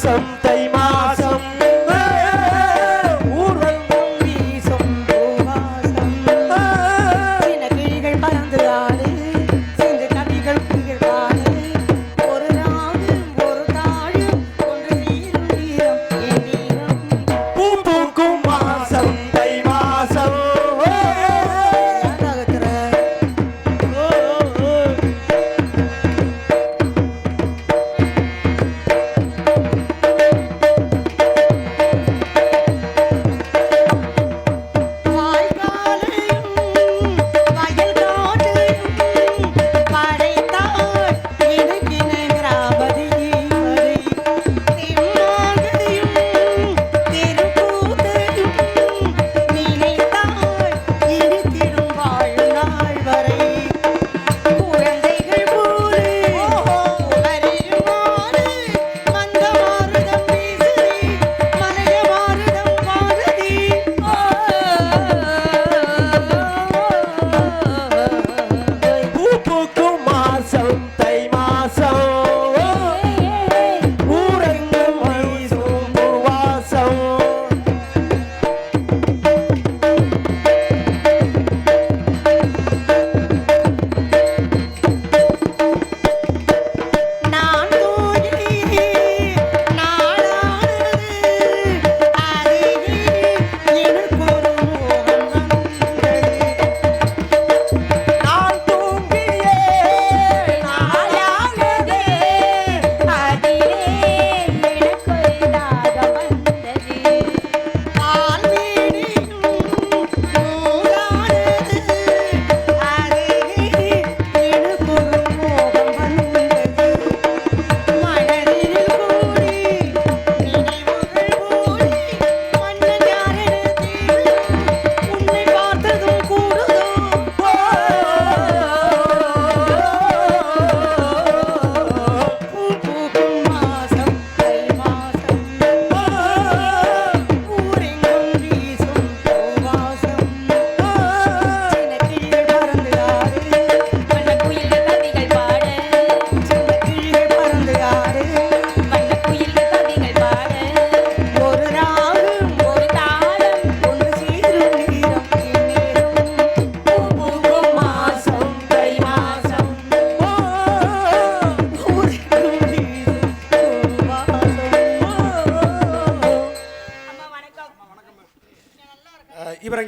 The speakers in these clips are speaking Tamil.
மாசம்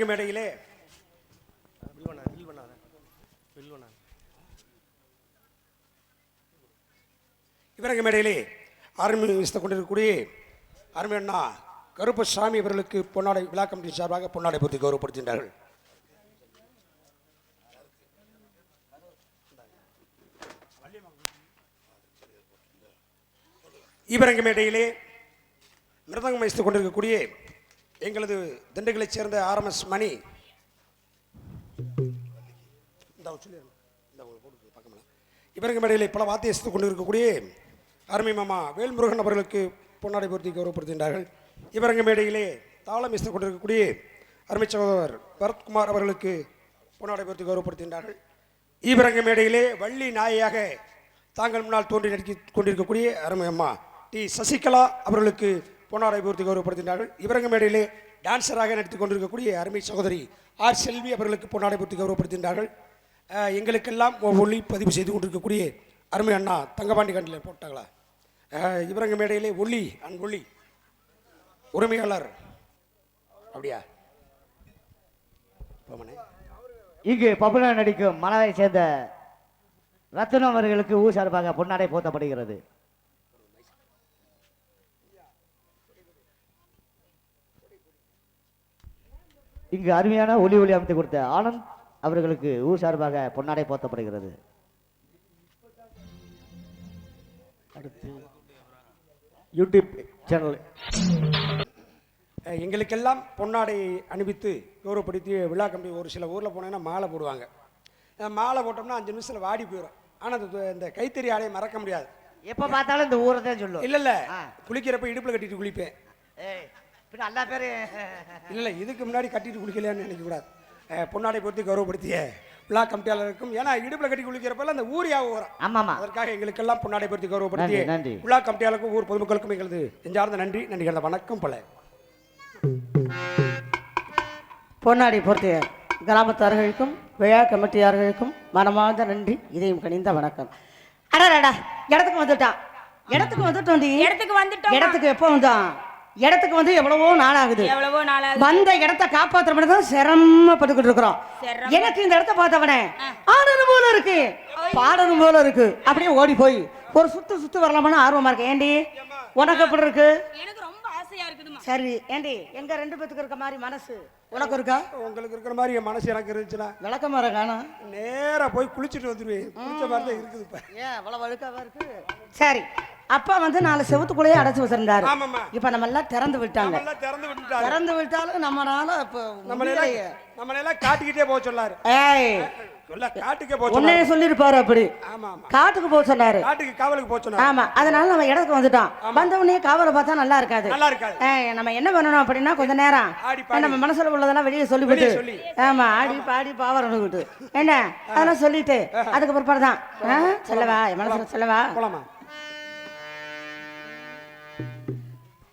அஹ் மேடையிலே இவரங்க மேடையிலே ஆரம்பி கொண்டிருக்கக்கூடிய அருமை அண்ணா கருப்பசாமி இவர்களுக்கு பொன்னாடை விழா கமிட்டி சார்பாக பொன்னாடை பூர்த்தி கௌரவப்படுத்துகின்றார்கள். இவரங்க மேடையிலே மிருதங்கம் வைத்துக் கொண்டிருக்கக்கூடிய எங்களது திண்டுக்கலைச் சேர்ந்த ஆர்எம்எஸ் மணி. இந்த மேடையில் இந்த இவரங்க பல வாத்தியசித்துக் கொண்டிருக்கக்கூடிய அருமை மாமா வேல்முருகன் அவர்களுக்கு பொன்னாடை பொருத்தி கௌரவப்படுத்துகின்றார்கள். இவரங்க மேடையிலே தாளம் இசைத்துக் கொண்டிருக்கக்கூடிய அருமை சகோதரர் பரத்குமார் அவர்களுக்கு பொன்னாடை பொருத்தி கௌரவப்படுத்துகின்றார்கள். ஈவரங்க மேடையிலே வள்ளி நாயாக தாங்கள் முன்னால் தோன்றி நடித்துக் கொண்டிருக்கக்கூடிய அருமை அம்மா டி. சசிகலா அவர்களுக்கு பொன்னாடை பூர்த்தி கௌரவப்படுத்தினார்கள். இவரங்க மேடையிலே டான்சராக நடித்துக் கொண்டிருக்கக்கூடிய அருமை சகோதரி ஆர். செல்வி அவர்களுக்கு பொன்னாடை பூர்த்தி கௌரவப்படுத்தினார்கள். எங்களுக்கெல்லாம் ஒளி பதிவு செய்து கொண்டிருக்கக்கூடிய அருமை அண்ணா தங்கபாண்டி கண்டில் போட்டாங்களா? இவரங்க மேடையிலே ஒளி அன் ஒளி உரிமையாளர். அப்படியா? இங்கு பப்புலா நடிக்கும் மலரை சேர்ந்த ரத்னம் அவர்களுக்கு ஊர் சார்பாக பொன்னாடை போத்தப்படுகிறது. இங்கு அருமையான ஒளி ஒளி அமைத்து கொடுத்த ஆனந்த் அவர்களுக்கு ஊர் சார்பாக பொன்னாடை போத்தப்படுகிறது. அடுத்து யூடியூப் சேனல். எங்களுக்கெல்லாம் பொன்னாடை அணிவித்து கௌரவப்படுத்தி விழா கம்பி ஒரு சில ஊரில் போனீங்கன்னா மாலை போடுவாங்க. மாலை போட்டோம்னா அஞ்சு நிமிஷத்தில் வாடி போயிடும் ஆனால் இந்த கைத்தறி ஆடையை மறக்க முடியாது. எப்ப பார்த்தாலும் இந்த ஊரை தான் சொல்லும். இல்லை இல்லை. குளிக்கிறப்ப இடுப்பில் கட்டிட்டு குளிப்பேன். பின்ன எல்லா பேரு. இல்லை இல்லை இதுக்கு முன்னாடி கட்டிட்டு குளிக்கலையான்னு நினைக்கக்கூடாது பொன்னாடை பொறுத்து கௌரவப்படுத்திய விழா கமிட்டியாளருக்கும் ஏன்னா இடுப்புல கட்டி குளிக்கிறப்பல அந்த ஊரியா வரும் ஆமாமா. அதற்காக எங்களுக்கெல்லாம் பொன்னாடை பற்றி கௌரவப்படுத்தி. விழா கமிட்டியாளருக்கும் ஊர் பொதுமக்களுக்கும் எங்களது நெஞ்சார்ந்த நன்றி நன்றி கலந்த வணக்கம் பல. பொன்னாடி பொறுத்திய கிராமத்தார்களுக்கும் விழா கமிட்டியார்களுக்கும் மனமார்ந்த நன்றி இதையும் கணிந்த வணக்கம். அடாடா இடத்துக்கு வந்துட்டான் இடத்துக்கு வந்துட்டோம் இடத்துக்கு வந்துட்டோம்? இடத்துக்கு எப்போ வந்தான்? இடத்துக்கு வந்து எவ்வளவோ நாள் ஆகுது எவ்வளவோ வந்த இடத்த காப்பாற்ற மட்டும் தான் சிரமப்பட்டுக்கிட்டு இருக்கிறோம். எனக்கு இந்த இடத்த பார்த்தவனே ஆடணும் போல இருக்கு. பாடணும் போல இருக்கு. அப்படியே ஓடி போய் ஒரு சுத்து சுத்து வரலாமான்னு ஆர்வமா இருக்கு ஏண்டி? உனக்கு எப்படி இருக்கு? எனக்கு ரொம்ப ஆசையா இருக்குதுமா சரி ஏண்டி எங்க ரெண்டு பேத்துக்கு இருக்க மாதிரி மனசு உனக்கு இருக்கா? உங்களுக்கு இருக்கிற மாதிரி என் மனசு எனக்கு இருந்துச்சுன்னா விளக்க மரம் காணும் நேரா போய் குளிச்சுட்டு வந்துருவேன். குளிச்ச மாதிரி தான் இருக்குது இப்ப. ஏன் அவ்வளவு வழுக்காவா இருக்கு? சரி அப்பா வந்து நாலு செவத்துக்குள்ளேயே அடைச்சு வச்சிருந்தாரு. இப்ப நம்ம எல்லாம் திறந்து விட்டாங்க. திறந்து விட்டாலும் நம்மளால இப்போ நம்மளெல்லாம் நம்மளெல்லாம் காட்டிக்கிட்டே போக சொல்லாரு ஏய். உன்னைய சொல்லிருப்பாரு அப்படி. காட்டுக்கு போக சொன்னாரு. காட்டுக்கு காவலுக்கு போக சொன்னாரு. ஆமா அதனால நம்ம இடத்துக்கு வந்துட்டோம். வந்த உடனே காவலை பார்த்தா நல்லா இருக்காது. நல்லா இருக்காது. ஏய், நம்ம என்ன பண்ணணும் அப்படின்னா கொஞ்ச நேரம். நம்ம மனசுல உள்ளதெல்லாம் வெளியே சொல்லிவிட்டு. ஆமா ஆடி பாடி பாவரணுக்கிட்டு என்ன? அதெல்லாம் சொல்லிட்டு. அதுக்கு பிற்பாடு தான் சொல்லவா மனசுல சொல்லவா.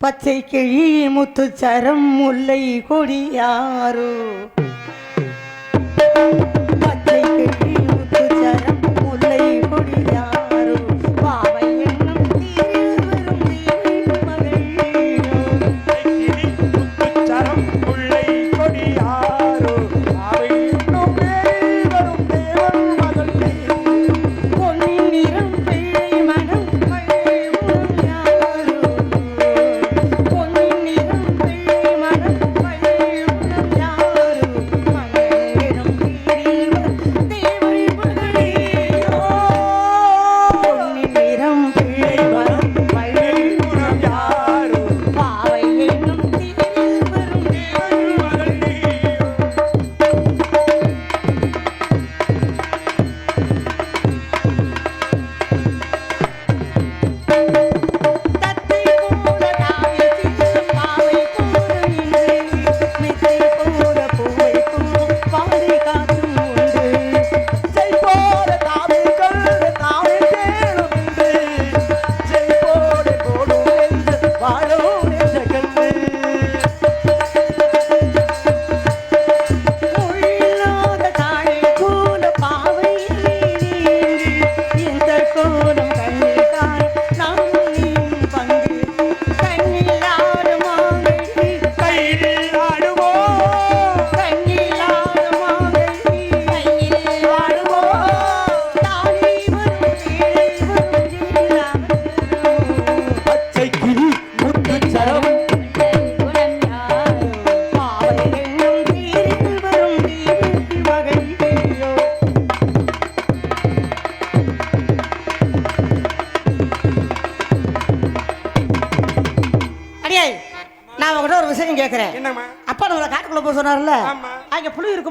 பச்சை கிழி முத்துச்சரம் முல்லை கொடியாரோ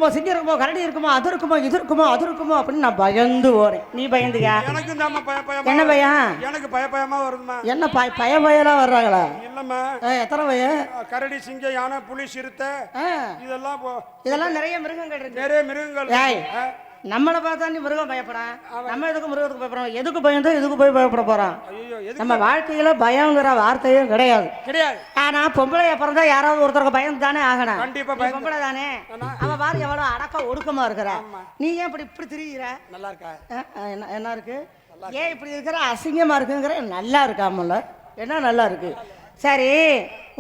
இருக்குமோ? சிங்கம் இருக்குமோ? கரடி இருக்குமோ? அது இருக்குமோ? இது இருக்குமோ? அது இருக்குமோ? அப்படின்னு நான் பயந்து போறேன் நீ பயந்துயா எனக்கு தாம்மா பய பயமா என்ன பயம் எனக்கு பய பயமா வருதுமா என்ன பய பய பயலா வர்றாங்களா? இல்லம்மா. எத்தனை பயம் கரடி சிங்கம் யானை புலி சிறுத்தை. இதெல்லாம் இதெல்லாம் நிறைய மிருகங்கள் இருக்கு. நிறைய மிருகங்கள் நம்மளை பார்த்தா நீ மிருகம் பயப்படான் நம்ம எதுக்கு மிருகத்துக்கு பயப்படுறோம்? எதுக்கு பயந்தோ எதுக்கு போய் பயப்பட போறோம் நம்ம வாழ்க்கையில பயங்கிற வார்த்தையும் கிடையாது. கிடையாது. ஆனா பொம்பளைய பிறந்தா யாராவது ஒருத்தருக்கு பயந்து தானே ஆகணும். பொம்பளை தானே? அவ பாரு எவ்வளவு அடக்க ஒடுக்கமா இருக்கிற. நீ ஏன் இப்படி இப்படி திரியிற? நல்லா இருக்கா? என்ன இருக்கு? ஏன் இப்படி இருக்கிற? அசிங்கமா இருக்குங்கிற நல்லா இருக்காமல என்ன நல்லா இருக்கு? சரி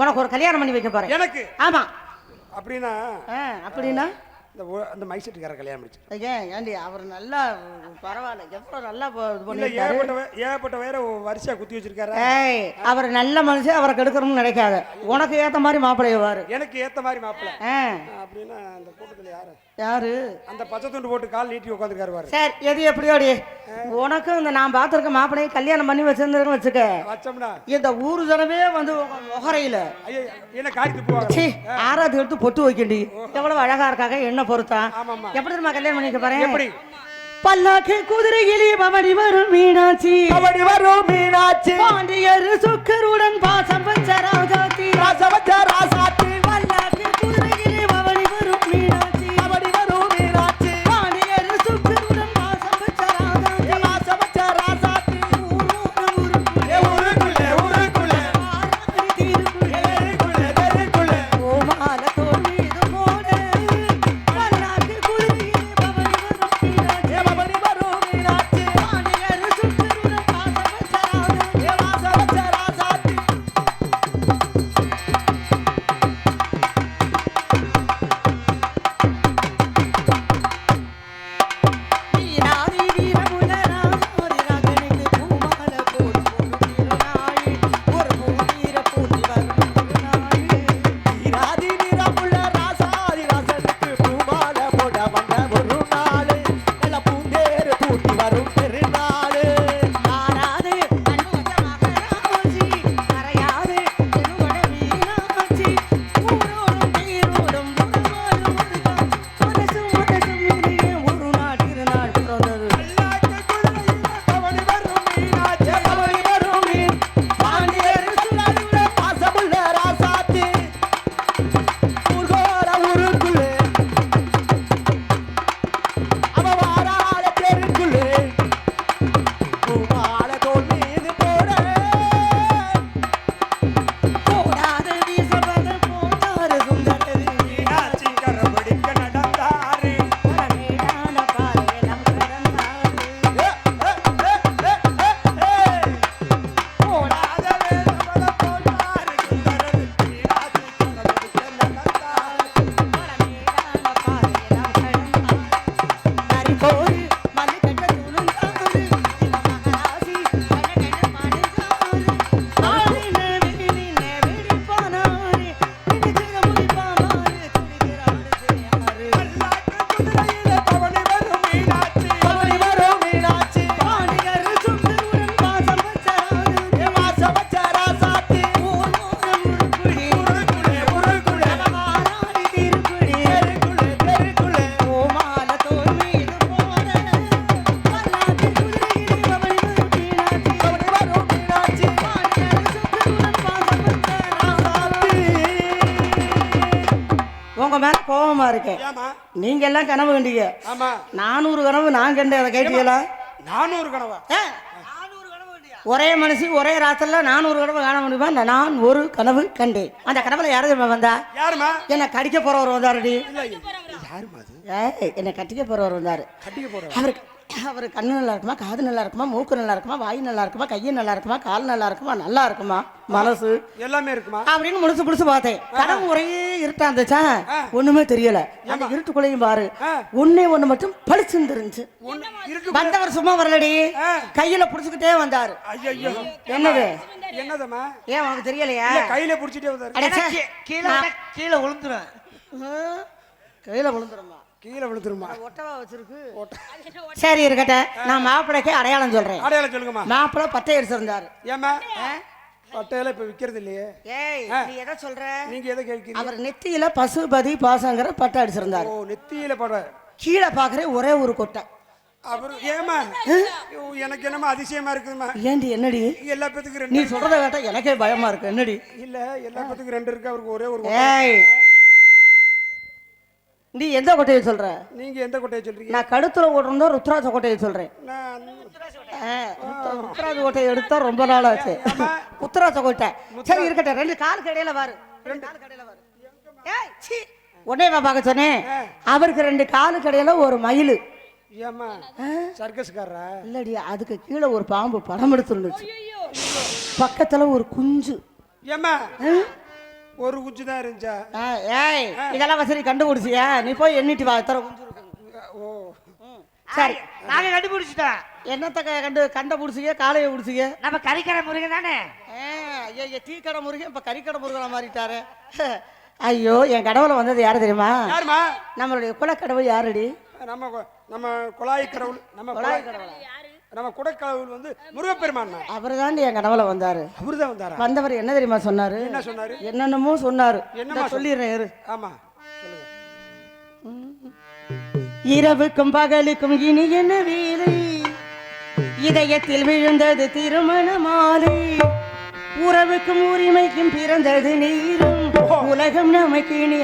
உனக்கு ஒரு கல்யாணம் பண்ணி வைக்க போறேன். எனக்கு? ஆமா. அப்படின்னா அப்படின்னா? இந்த அந்த மைசெட்டுக்கார கல்யாணம் முடிச்சு ஏன் ஏண்டி அவர் நல்லா பரவாயில்ல எவ்வளவு நல்லா ஏகப்பட்ட ஏகப்பட்ட வேற வரிசையா குத்தி வச்சிருக்காரு? ஏய் அவர் நல்ல மனுஷன் அவரை கெடுக்கணும்னு நினைக்காத. உனக்கு ஏத்த மாதிரி மாப்பிள்ளையவாரு எனக்கு ஏத்த மாதிரி மாப்பிள்ள. அப்படின்னா அந்த கூட்டத்துல யாரு? யாரு? அந்த பச்சை துண்டு போட்டு கால் நீட்டி உட்காந்துருக்காரு பாரு. சரி எது எப்படியோடி உனக்கும் இந்த நான் பார்த்துருக்க மாப்பிள்ளையும் கல்யாணம் பண்ணி வச்சிருந்திருக்கேன் வச்சுக்க. வச்சோம்னா. இந்த ஊரு ஜனமே வந்து முகரையில என்ன காரி துப்புவாங்க சி ஆறாவது எடுத்து பொட்டு வைக்கண்டி. எவ்வளவு அழகா இருக்காங்க என்ன பொறுத்தா. எப்படி தெரியுமா கல்யாணம் பண்ணிக்க போறேன் எப்படி? பல்லாக்கு குதிரையிலே பவடி வரும் மீனாட்சி. அவடி வரும் மீனாட்சி. பாண்டியர் சுக்கருடன் பாசம் வச்ச ராஜாத்தி. ராசவச்ச ராசாத்தி. இருக்கேன். நீங்க எல்லாம் கனவு கண்டீங்க. நானூறு கனவு நான் கண்டேன் அதை கேட்டீங்களா? நானூறு கனவா? ஒரே மனுஷி ஒரே ராத்திரில நானூறு கனவு காண முடியுமா? நான் ஒரு கனவு கண்டேன். அந்த கனவுல யாரு வந்தா? யாருமா என்னை கடிக்க போறவர் வந்தாருடி. யாருமா என்னை கட்டிக்க போறவர் வந்தாரு. கட்டிக்க போற அவருக்கு அவர் கண்ணு நல்லா இருக்குமா காது நல்லா இருக்குமா மூக்கு நல்லா இருக்குமா வாய் நல்லா இருக்குமா கையை நல்லா இருக்குமா கால் நல்லா இருக்குமா நல்லா இருக்குமா மனசு? எல்லாமே இருக்குமா? அப்படின்னு முடிச்சு முடிச்சு பார்த்தேன். கனவு ஒரே இருட்டா இருந்துச்சா? ஒண்ணுமே தெரியல. அந்த இருட்டுக்குள்ளேயும் பாரு. ஆ. ஒண்ணே ஒண்ணு மட்டும் பளிச்சுன்னு இருந்துச்சு வந்தவர் சும்மா வரலடி. கையில புடிச்சுக்கிட்டே வந்தாரு. ஐயோ என்னது? என்னதம்மா? ஏன் உனக்கு தெரியலையா? கையில புடிச்சிட்டே வந்தாரு. கீழே கீழே விழுந்துரும். கையில விழுந்துருமா? கீழே விழுத்துருமா ஒட்டவா வச்சிருக்கு. சரி இருக்கட்டும் நான் மாப்பிள்ளைக்கு அடையாளம் சொல்றேன். அடையாளம் சொல்லுங்கம்மா. மாப்பிள்ளை பட்டை அடிச்சிருந்தாரு ஏம்மா? பட்டையில இப்ப விக்கிறது இல்லையே. ஏய் நீ எதை சொல்ற? நீங்க எதை கேட்கிறீங்க? அவர் நெத்தியில பசுபதி பாசங்கிற பட்டை அடிச்சிருந்தாரு ஓ நெத்தியில பட கீழே பாக்குறேன் ஒரே ஒரு கொட்டை. அவர் ஏமா எனக்கு என்னமா அதிசயமா இருக்குதுமா ஏண்டி என்னடி? எல்லா பேத்துக்கும் நீ ரெண்டு சொல்றத கேட்டா எனக்கே பயமா இருக்கு. என்னடி? இல்ல எல்லா பேத்துக்கும் ரெண்டு இருக்கு. அவருக்கு ஒரே ஒரு ஏய் நீ எந்த கொட்டையை சொல்ற? நீங்க எந்த கொட்டையை சொல்றீங்க? நான் கழுத்துல ஓடுறதோ ருத்ராட்ச கொட்டையை சொல்றேன். நான் ஆ, ருத்ர- ருத்ராட்ச கொட்டையை எடுத்தா ரொம்ப நாள் ஆச்சு. உத்தராட்ச கொட்டை. சரி இருக்கட்டும். ரெண்டு கால் கடையில வாரு ரெண்டு கால் கடையில வாரு உடனே நான் பார்க்க சொன்னேன். அவருக்கு ரெண்டு காலு கடையில ஒரு மயில். ஏமா சர்க்கஸ்காரரா? இல்லடி அதுக்கு கீழே ஒரு பாம்பு படம் எடுத்துருந்துச்சு. பக்கத்துல ஒரு குஞ்சு. ஏமா ஒரு குச்சி தான் இருந்துச்சா ஆ, ஏய் இதெல்லாம் வசதி கண்டுபிடிச்சியா? நீ போய் எண்ணிட்டு வா எத்தனை குஞ்சு ஓ. சரி. நாங்க கண்டுபிடிச்சிட்டோம் என்னத்த க- கண்டு கண்ட பிடிச்சிக்க காளையை பிடிச்சிக்க? நம்ம கறிக்கடை முருகன் தானே? ஐயோ டீ கடை முருகன் இப்ப கறிக்கடை முருகனை மாறிட்டாரு. ஐயோ என் கடவுள வந்தது யாரு தெரியுமா? யாருமா நம்மளுடைய குலக்கடவுள் யாருடி? நம்ம நம்ம குழாய் கடவுள் நம்ம குழாய் நம்ம குடக்கடவுள் வந்து முருகப்பெருமான் அவர் தாண்டி என் கனவுல வந்தாரு. அவரு தான் வந்தாரா? வந்தவர் என்ன தெரியுமா சொன்னாரு? என்ன சொன்னாரு? என்னென்னமோ சொன்னாரு. நான் சொல்லிடுறேன் இரு. ஆமா. இரவுக்கும் பகலுக்கும் இனி என்ன வேலை? இதயத்தில் விழுந்தது திருமண மாலை உறவுக்கும் உரிமைக்கும் பிறந்தது நீரும். உலகம் நமக்கு இனி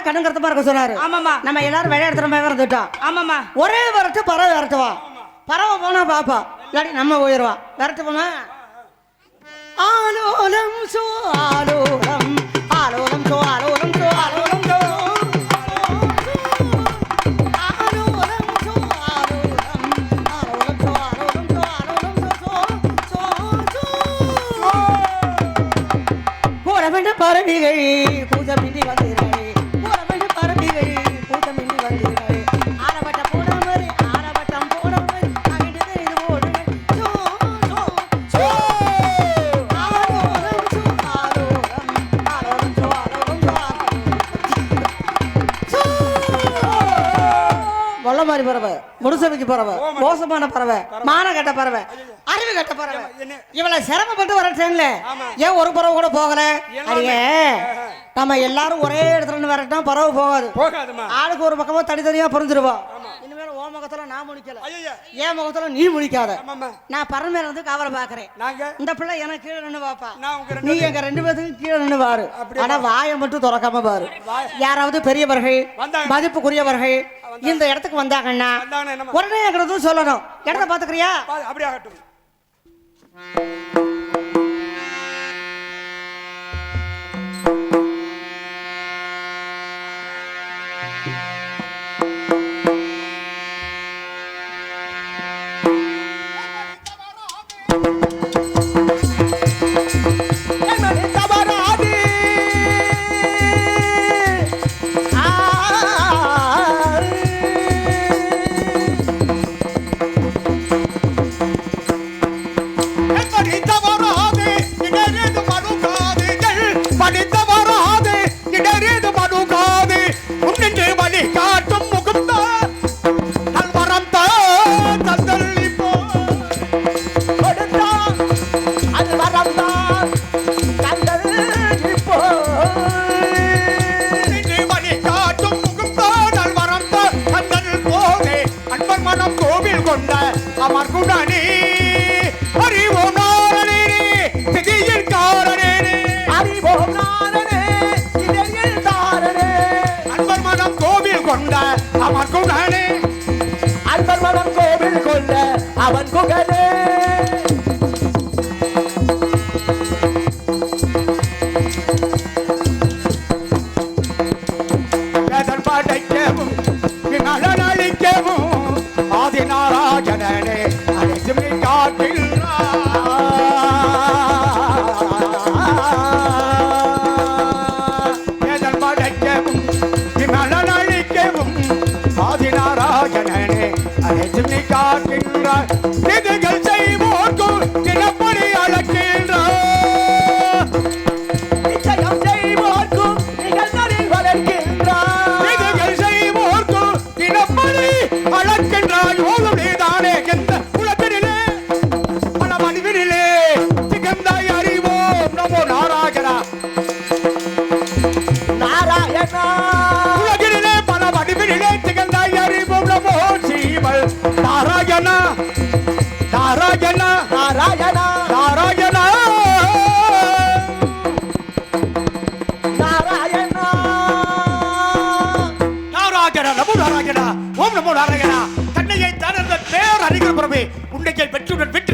சொன்னாரு காவல்ல கண்ணுங்கரத்தமா இருக்க சொன்னாரு. ஆமாமா. நம்ம எல்லாரும் விளையாடுற மாதிரி இருந்துட்டோம் ஆமாமா ஒரே வரட்டு பறவை விரட்டுவா பறவை போனா பாப்பா. இல்லாட்டி நம்ம போயிடுவா விரட்டு போனா? ஆலோலம் சோ ஆலோலம். ஆலோலம் சோ ஆலோலம் சோ ஆலோலம் சோ. ஆலோலம் சோ ஆலோலம் ஆலோலம் பறவை முடுசமைக்கு பறவை மோசமான பறவை மான கட்ட பறவை அறிவு கட்ட பறவை? இவளை சிரமப்பட்டு வர ட்ரெயின்ல. ஏன் ஒரு பறவை கூட போகல. அடியே நம்ம எல்லாரும் ஒரே இடத்துல வரட்டும் பறவை போகாது. ஆளுக்கு ஒரு பக்கமா தனித்தனியா பிறந்துருவோம் இனிமேல் ஓ முகத்துல நான் முழிக்கல. ஐயா என் முகத்துல நீ ஆமாம்மா. நான் பறவை இருந்து கவலை பாக்குறேன். இந்த பிள்ளை எனக்கு கீழே நின்று பாப்பா நீ எங்க ரெண்டு பேத்துக்கும் கீழே நின்று பாரு? ஆனா வாயை மட்டும் திறக்காம பாரு. யாராவது பெரியவர்கள். மதிப்புக்குரியவர்கள் இந்த இடத்துக்கு வந்தாங்கன்னா? உடனே சொல்லணும். இடத்த பாத்துக்கிறியா அப்படியே ஆகட்டும் அவன் புகழே வேதன் படைக்கவும் நலன் அளிக்கவும் ஆதிநாராஜனே அழைத்து நீ காட்டில் வேதன் படைக்கவும் பேர் அறிகிற பிறவே உன்னையை பெற்றுடன் வீட்டிற்கு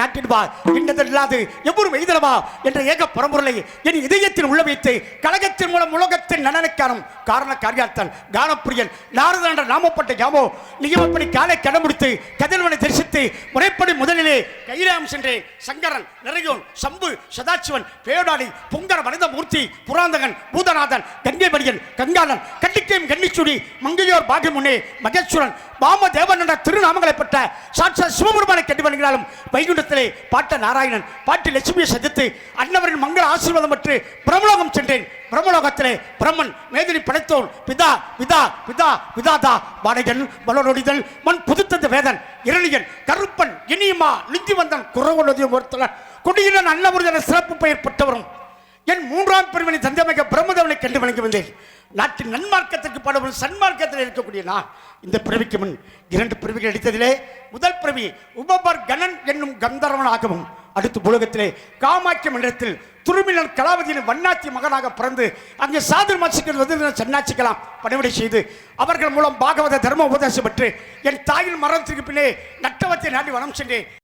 நன்மைகளை நாட்டிடுவார் இன்னதல்லாது எவ்வொரு எய்தலவா என்ற ஏக பரம்பொருளை என் இதயத்தில் உள்ள வைத்து கழகத்தின் மூலம் உலகத்தின் நலனுக்கானும் காரண காரியாத்தன் கானப்பிரியன் நாரதன் என்ற நாமப்பட்ட யாமோ நியமப்படி காலை கடமுடித்து கதிர்வனை தரிசித்து முறைப்படி முதலிலே கைராம் சென்றே சங்கரன் நிறையோன் சம்பு சதாசிவன் பேடாளி பொங்கர மனித மூர்த்தி புராந்தகன் பூதநாதன் கங்கைமரியன் கங்காளன் கண்டிக்கையும் கன்னிச்சுடி மங்கையோர் பாகிமுன்னே மகேஸ்வரன் பாம தேவன் என்ற திருநாமங்களை பெற்ற சாட்சா சிவபெருமானை கண்டு வருகிறாலும் வைகுண்டத்திலே பாட்ட நாராயணன் பாட்டு லட்சுமியை சந்தித்து அன்னவரின் மங்கள ஆசீர்வாதம் பெற்று பிரமலோகம் சென்றேன். பிரம்மலோகத்திலே பிரம்மன் மேதினி படைத்தோன். பிதா பிதா பிதா பிதாதா பாடகன் வளரொடிதல் மண் புதுத்தந்த வேதன் இரணியன் கருப்பன் இனியமா லிஞ்சி வந்தன் குறவொழுதிய ஒருத்தலன் கொடியின நல்லமுருகன சிறப்பு பெயர் பெற்றவரும். என் மூன்றாம் பிரிவினை தந்தமிக பிரம்மதேவனை கண்டு வணங்கி வந்தேன். நாட்டின் நன்மார்க்கத்திற்கு படவும் சன்மார்க்கத்தில் இருக்கக்கூடிய நான். இந்த பிறவிக்கு முன் இரண்டு பிறவிகள் அடித்ததிலே முதல் பிறவி உபபர் கணன் என்னும் கந்தர்வனாகவும் அடுத்து உலகத்திலே காமாட்சி மன்றத்தில் துருமிலன் கலாவதியின் வண்ணாச்சி மகனாக பிறந்து அங்கே சாதுர் மாசிக்கிறது வந்து சன்னாச்சிக்கலாம் பணிவிடை செய்து அவர்கள் மூலம் பாகவத தர்ம உபதேசம் பெற்று என் தாயின் மரணத்திற்கு பின்னே நட்டவத்தை நாடி வனம் சென்றேன்.